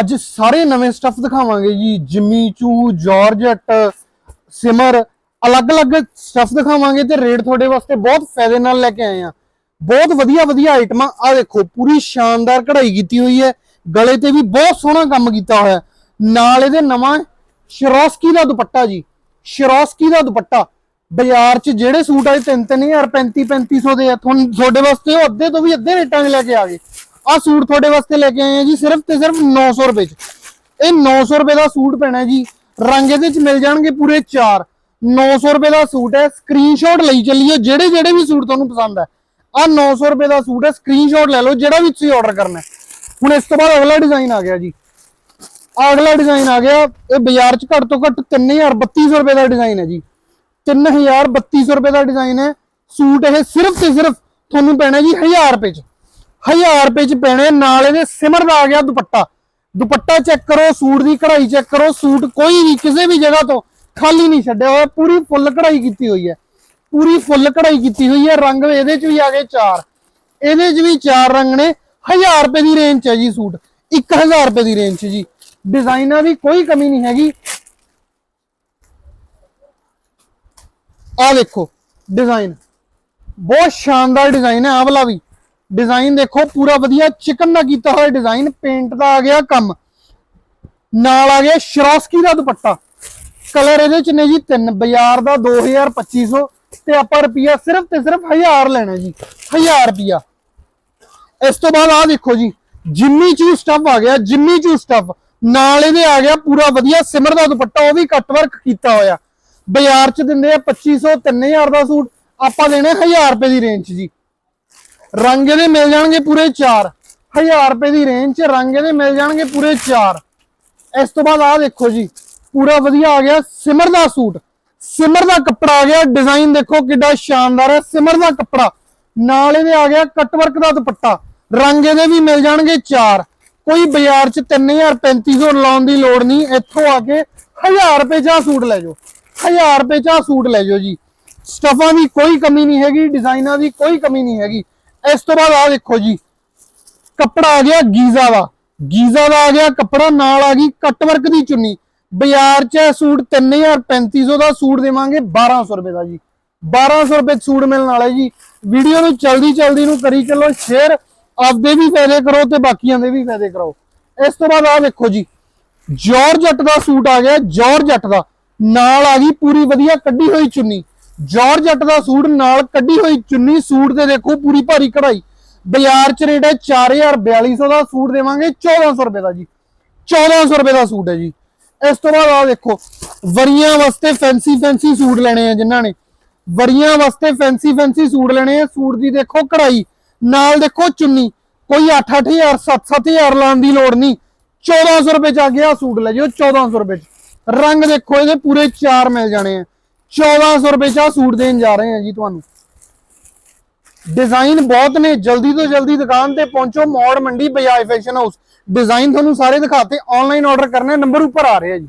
ਅੱਜ ਸਾਰੇ ਨਵੇਂ ਸਟੱਫ ਦਿਖਾਵਾਂਗੇ ਜੀ। ਜਿਮੀ ਚੂ ਜਾਰਜਟ ਸਿਮਰ ਅਲੱਗ-ਅਲੱਗ ਸਟੱਫ ਦਿਖਾਵਾਂਗੇ ਤੇ ਰੇਟ ਤੁਹਾਡੇ ਵਾਸਤੇ ਬਹੁਤ ਫਾਇਦੇ ਨਾਲ ਲੈ ਕੇ ਆਏ ਆ ਬਹੁਤ ਵਧੀਆ ਵਧੀਆ ਆਈਟਮਾਂ ਆ ਦੇਖੋ, ਪੂਰੀ ਸ਼ਾਨਦਾਰ ਕਢਾਈ ਕੀਤੀ ਹੋਈ ਹੈ। ਗਲੇ ਤੇ ਵੀ ਬਹੁਤ ਸੋਹਣਾ ਕੰਮ ਕੀਤਾ ਹੋਇਆ ਨਾਲ ਇਹਦੇ ਨਵਾਂ ਸ਼ਰੋਸਕੀ ਦਾ ਦੁਪੱਟਾ ਜੀ। ਸ਼ਰੋਸਕੀ ਦਾ ਦੁਪੱਟਾ। ਬਾਜ਼ਾਰ 'ਚ ਜਿਹੜੇ ਸੂਟ ਆਏ 3-3000 35-3500 ਦੇ ਆ। ਤੁਹਾਨੂੰ ਤੁਹਾਡੇ ਵਾਸਤੇ ਉਹ ਅੱਧੇ ਤੋਂ ਵੀ ਅੱਧੇ ਰੇਟਾਂ 'ਚ ਲੈ ਕੇ ਆ ਗਏ। ਆ ਸੂਟ ਤੁਹਾਡੇ ਵਾਸਤੇ ਲੈ ਕੇ ਆਏ ਆ ਜੀ, ਸਿਰਫ ਤੇ ਸਿਰਫ 900 ਰੁਪਏ 'ਚ। ਇਹ 900 ਰੁਪਏ ਦਾ ਸੂਟ ਪੈਣਾ ਜੀ। ਰੰਗ ਇਹਦੇ 'ਚ ਮਿਲ ਜਾਣਗੇ ਪੂਰੇ 4 900 ਰੁਪਏ ਦਾ ਸੂਟ ਹੈ ਸਕਰੀਨਸ਼ਾਟ ਲਈ ਚੱਲੀਏ, ਜਿਹੜੇ ਜਿਹੜੇ ਵੀ ਸੂਟ ਤੁਹਾਨੂੰ ਪਸੰਦ ਹੈ। ਆ 900 ਰੁਪਏ ਦਾ ਸੂਟ ਹੈ ਸਕਰੀਨਸ਼ਾਟ ਲੈ ਲਓ, ਜਿਹੜਾ ਵੀ ਤੁਸੀਂ ਆਰਡਰ ਕਰਨਾ ਹੁਣ ਇਸ ਤੋਂ ਬਾਅਦ ਅਗਲਾ ਡਿਜ਼ਾਈਨ ਆ ਗਿਆ ਜੀ। ਆਹ ਅਗਲਾ ਡਿਜ਼ਾਈਨ ਆ ਗਿਆ, ਇਹ ਬਾਜ਼ਾਰ 'ਚ ਘੱਟ ਤੋਂ ਘੱਟ 3200 ਰੁਪਏ ਦਾ ਡਿਜ਼ਾਈਨ ਹੈ ਜੀ। 3200 ਰੁਪਏ ਦਾ ਡਿਜ਼ਾਈਨ ਹੈ। ਸੂਟ ਇਹ ਸਿਰਫ ਤੇ ਸਿਰਫ ਤੁਹਾਨੂੰ ਪੈਣਾ ਜੀ 1000 ਰੁਪਏ 'ਚ। 1000 ਰੁਪਏ 'ਚ ਪੈਣੇ ਨਾਲ ਇਹਦੇ ਸਿਮਰ ਦਾ ਆ ਗਿਆ ਦੁਪੱਟਾ। ਦੁਪੱਟਾ ਚੈੱਕ ਕਰੋ, ਸੂਟ ਦੀ ਕਢਾਈ ਚੈੱਕ ਕਰੋ, ਸੂਟ ਕੋਈ ਵੀ, ਕਿਸੇ ਵੀ ਜਗ੍ਹਾ ਤੋਂ ਖਾਲੀ ਨਹੀਂ ਛੱਡਿਆ ਹੋਇਆ, ਪੂਰੀ ਫੁੱਲ ਕਢਾਈ ਕੀਤੀ ਹੋਈ ਹੈ। ਪੂਰੀ ਫੁੱਲ ਕਢਾਈ ਕੀਤੀ ਹੋਈ ਹੈ, ਰੰਗ ਇਹਦੇ 'ਚ ਵੀ ਆ ਗਏ ਚਾਰ। ਇਹਦੇ 'ਚ ਵੀ ਚਾਰ ਰੰਗ ਨੇ 1000 ਰੁਪਏ ਦੀ ਰੇਂਜ 'ਚ ਹੈ ਜੀ ਸੂਟ। 1000 ਰੁਪਏ ਦੀ ਰੇਂਜ 'ਚ ਜੀ। ਡਿਜ਼ਾਈਨਾਂ ਦੀ ਕੋਈ ਕਮੀ ਨਹੀਂ ਹੈਗੀ। ਆ ਦੇਖੋ ਡਿਜ਼ਾਈਨ ਬਹੁਤ ਸ਼ਾਨਦਾਰ ਡਿਜ਼ਾਈਨ ਹੈ, ਆਹ ਵਾਲਾ ਵੀ। ਡਿਜ਼ਾਈਨ ਦੇਖੋ, ਪੂਰਾ ਵਧੀਆ ਚਿਕਨ ਦਾ ਕੀਤਾ ਹੋਇਆ ਡਿਜ਼ਾਈਨ ਪੇਂਟ ਦਾ ਆ ਗਿਆ ਕੰਮ। ਨਾਲ ਆ ਗਿਆ ਸ਼ਰੋਸਕੀ ਦਾ ਦੁਪੱਟਾ। ਕਲਰ ਇਹਦੇ ਚ ਨੇ ਜੀ ਤਿੰਨ, ਬਾਜ਼ਾਰ ਦਾ 2250 ਤੇ ਆਪਾਂ ਰੁਪਿਆ ਸਿਰਫ ਤੇ ਸਿਰਫ 1000 ਲੈਣਾ ਜੀ 1000 ਰੁਪਿਆ ਇਸ ਤੋਂ ਬਾਅਦ ਆ ਦੇਖੋ ਜੀ ਜਿੰਮੀ ਚੂ ਸਟਫ ਆ ਗਿਆ ਜਿੰਮੀ ਚੂ ਸਟਫ ਨਾਲ ਇਹਦੇ ਆ ਗਿਆ ਪੂਰਾ ਵਧੀਆ ਸਿਮਰ ਦਾ ਦੁਪੱਟਾ, ਉਹ ਵੀ ਕੱਟ ਵਰਕ ਕੀਤਾ ਹੋਇਆ। ਬਾਜ਼ਾਰ ਚ ਦਿੰਦੇ ਆ 2500 3000 ਦਾ ਸੂਟ, ਆਪਾਂ ਦੇਣੇ 1000 ਰੁਪਏ ਦੀ ਰੇਂਜ 'ਚ ਜੀ। ਰੰਗ ਇਹਦੇ ਮਿਲ ਜਾਣਗੇ ਪੂਰੇ 4 1000 ਰੁਪਏ ਦੀ ਰੇਂਜ 'ਚ ਰੰਗ ਇਹਦੇ ਮਿਲ ਜਾਣਗੇ ਪੂਰੇ 4 ਇਸ ਤੋਂ ਬਾਅਦ ਆਹ ਦੇਖੋ ਜੀ, ਪੂਰਾ ਵਧੀਆ ਆ ਗਿਆ ਸਿਮਰ ਦਾ ਸੂਟ। ਸਿਮਰ ਦਾ ਕੱਪੜਾ ਆ ਗਿਆ ਡਿਜ਼ਾਈਨ ਦੇਖੋ ਕਿੱਡਾ ਸ਼ਾਨਦਾਰ ਹੈ, ਸਿਮਰ ਦਾ ਕੱਪੜਾ। ਨਾਲ ਇਹਦੇ ਆ ਗਿਆ ਕੱਟਵਰਕ ਦਾ ਦੁਪੱਟਾ। ਰੰਗ ਇਹਦੇ ਵੀ ਮਿਲ ਜਾਣਗੇ 4 ਕੋਈ ਬਾਜ਼ਾਰ 'ਚ 3000 3500 ਲਾਉਣ ਦੀ ਲੋੜ ਨਹੀਂ, ਇੱਥੋਂ ਆ ਕੇ 1000 ਰੁਪਏ 'ਚ ਸੂਟ ਲੈ ਜਾਓ। 1000 ਰੁਪਏ 'ਚ ਸੂਟ ਲੈ ਜਾਓ ਜੀ। ਸਟਫਾਂ ਦੀ ਕੋਈ ਕਮੀ ਨਹੀਂ ਹੈਗੀ ਡਿਜ਼ਾਈਨਾਂ ਦੀ ਕੋਈ ਕਮੀ ਨਹੀਂ ਹੈਗੀ। ਇਸ ਤੋਂ ਬਾਅਦ ਆ ਦੇਖੋ ਜੀ, ਕੱਪੜਾ ਆ ਗਿਆ ਗੀਜ਼ਾ ਦਾ। ਗੀਜ਼ਾ ਦਾ ਆ ਗਿਆ ਕੱਪੜਾ, ਨਾਲ ਆ ਗਈ ਕੱਟ ਵਰਕ ਦੀ ਚੁੰਨੀ। ਬਾਜ਼ਾਰ 'ਚ ਇਹ ਸੂਟ 3000 3500 ਦਾ ਸੂਟ ਦੇਵਾਂਗੇ 1200 ਰੁਪਏ ਦਾ ਜੀ। 1200 ਰੁਪਏ ਸੂਟ ਮਿਲਣ ਵਾਲਾ ਜੀ। ਵੀਡੀਓ ਨੂੰ ਜਲਦੀ ਜਲਦੀ ਨੂੰ ਕਰੀ ਚੱਲੋ ਸ਼ੇਅਰ ਆਪਦੇ ਵੀ ਫਾਇਦੇ ਕਰੋ ਤੇ ਬਾਕੀਆਂ ਦੇ ਵੀ ਫਾਇਦੇ ਕਰਾਓ ਇਸ ਤੋਂ ਬਾਅਦ ਆ ਦੇਖੋ ਜੀ ਜਾਰਜਟ ਦਾ ਸੂਟ ਆ ਗਿਆ ਜਾਰਜਟ ਦਾ। ਨਾਲ ਆ ਗਈ ਪੂਰੀ ਵਧੀਆ ਕੱਢੀ ਹੋਈ ਚੁੰਨੀ। ਜਾਰਜਟ ਦਾ ਸੂਟ ਨਾਲ ਕੱਢੀ ਹੋਈ ਚੁੰਨੀ ਸੂਟ ਤੇ ਦੇਖੋ ਪੂਰੀ ਭਾਰੀ ਕਢਾਈ। ਬਾਜ਼ਾਰ ਚ ਰੇਟ ਹੈ 4400 ਦਾ ਸੂਟ ਦੇਵਾਂਗੇ 1400 ਰੁਪਏ ਦਾ ਜੀ। 1400 ਰੁਪਏ ਦਾ ਸੂਟ ਹੈ ਜੀ। ਇਸ ਤੋਂ ਬਾਅਦ ਆ ਦੇਖੋ, ਵਰੀਆਂ ਵਾਸਤੇ ਫੈਂਸੀ ਫੈਂਸੀ ਸੂਟ ਲੈਣੇ ਆ ਜਿਨ੍ਹਾਂ ਨੇ। ਵਰੀਆਂ ਵਾਸਤੇ ਫੈਂਸੀ ਫੈਂਸੀ ਸੂਟ ਲੈਣੇ ਆ। ਸੂਟ ਦੀ ਦੇਖੋ ਕਢਾਈ, ਨਾਲ ਦੇਖੋ ਚੁੰਨੀ। ਕੋਈ 8-8000 7-7000 ਲਾਉਣ ਦੀ ਲੋੜ ਨਹੀਂ। 1400 ਰੁਪਏ ਚ ਆ ਗਿਆ ਸੂਟ, ਲੈ ਜਿਓ 1400 ਰੁਪਏ ਚ। ਰੰਗ ਦੇਖੋ, ਇਹਦੇ ਪੂਰੇ 4 ਮਿਲ ਜਾਣੇ ਆ। 1400 ਰੁਪਏ ਚ ਆ ਸੂਟ ਦੇਣ ਜਾ ਰਹੇ ਆ ਜੀ ਤੁਹਾਨੂੰ ਡਿਜ਼ਾਈਨ ਬਹੁਤ ਨੇ ਜਲਦੀ ਤੋਂ ਜਲਦੀ ਦੁਕਾਨ ਤੇ ਪਹੁੰਚੋ Maur Mandi Bajaj fashion house design ਤੁਹਾਨੂੰ ਸਾਰੇ ਦਿਖਾਤੇ ਆਨਲਾਈਨ ਆਰਡਰ ਕਰਨਾ ਨੰਬਰ ਉੱਪਰ ਆ ਰਿਹਾ ਜੀ